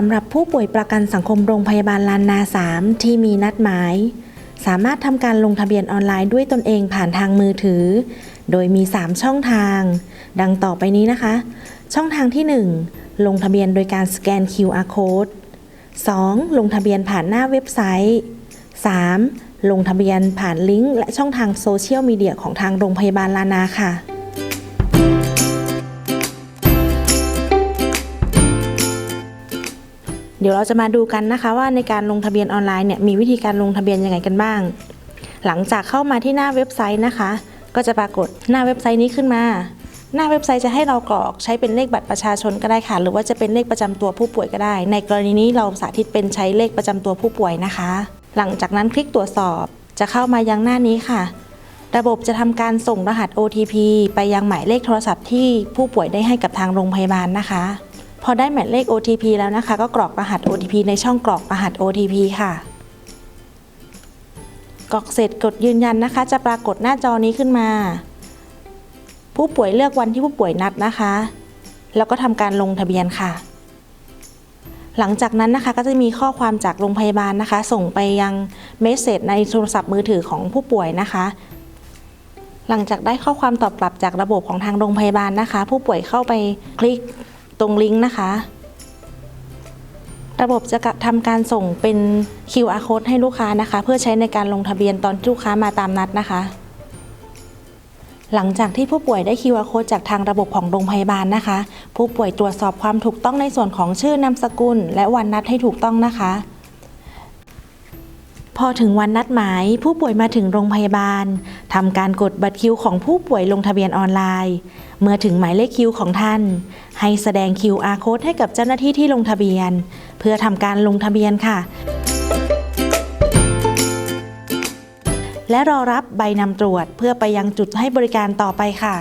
สำหรับผู้ป่วยประกันสังคมโรงพยาบาลลานนา 3 ที่มีนัดหมาย สามารถทำการลงทะเบียนออนไลน์ด้วยตนเองผ่านทางมือถือ โดยมี 3 ช่องทาง ดังต่อไปนี้นะคะ ช่องทางที่ 1 ลงทะเบียนโดยการสแกน QR code 2. ลงทะเบียนผ่านหน้าเว็บไซต์ 3. ลงทะเบียนผ่านลิงก์และช่องทางโซเชียลมีเดียของทางโรงพยาบาลลานาค่ะ เดี๋ยวเราจะมาดูกันนะคะว่าในการลงทะเบียนออนไลน์เนี่ยมีวิธีการลงทะเบียนยังไงกันบ้าง หลังจากเข้ามาที่หน้าเว็บไซต์นะคะ ก็จะปรากฏหน้าเว็บไซต์นี้ขึ้นมา หน้าเว็บไซต์จะให้เรากรอกใช้เป็นเลขบัตรประชาชนก็ได้ค่ะ หรือว่าจะเป็นเลขประจำตัวผู้ป่วยก็ได้ ในกรณีนี้เราสาธิตเป็นใช้เลขประจำตัวผู้ป่วยนะคะ หลังจากนั้นคลิกตรวจสอบจะเข้ามายังหน้านี้ค่ะ ระบบจะทำการส่งรหัส OTP ไปยังหมายเลขโทรศัพท์ที่ผู้ป่วยได้ให้กับทางโรงพยาบาลนะคะ พอได้หมายเลข OTP แล้วนะคะ ก็กรอกรหัส OTP ในช่องกรอกรหัส OTP ค่ะ กรอกเสร็จกดยืนยันนะคะ จะปรากฏหน้าจอนี้ขึ้นมา ผู้ป่วยเลือกวันที่ผู้ป่วยนัดนะคะ แล้วก็ทำการลงทะเบียนค่ะ หลังจากนั้นนะคะก็จะมีข้อความจากโรงพยาบาลนะคะ ส่งไปยังเมสเซจในโทรศัพท์มือถือของผู้ป่วยนะคะหลังจากได้ข้อความตอบกลับจากระบบของทางโรงพยาบาลนะคะ ผู้ป่วยเข้าไปคลิก ตรงลิงก์นะคะ ระบบจะทำการส่งเป็น QR code ให้ลูกค้านะคะ เพื่อใช้ในการลงทะเบียนตอนลูกค้ามาตามนัดนะคะ หลังจากที่ผู้ป่วยได้ QR code จากทางระบบของโรงพยาบาลนะคะ ผู้ป่วยตรวจสอบความถูกต้องในส่วนของชื่อนามสกุล และวันนัดให้ถูกต้องนะคะ พอถึงวันนัดหมายผู้ป่วยมาถึงโรงพยาบาลทำการกดบัตรคิวของผู้ป่วยลงทะเบียนออนไลน์ เมื่อถึงหมายเลขคิวของท่าน ให้แสดง QR code ให้กับเจ้าหน้าที่ที่ลงทะเบียน เพื่อทำการลงทะเบียนค่ะ และรอรับใบนำตรวจเพื่อไปยังจุดให้บริการต่อไปค่ะ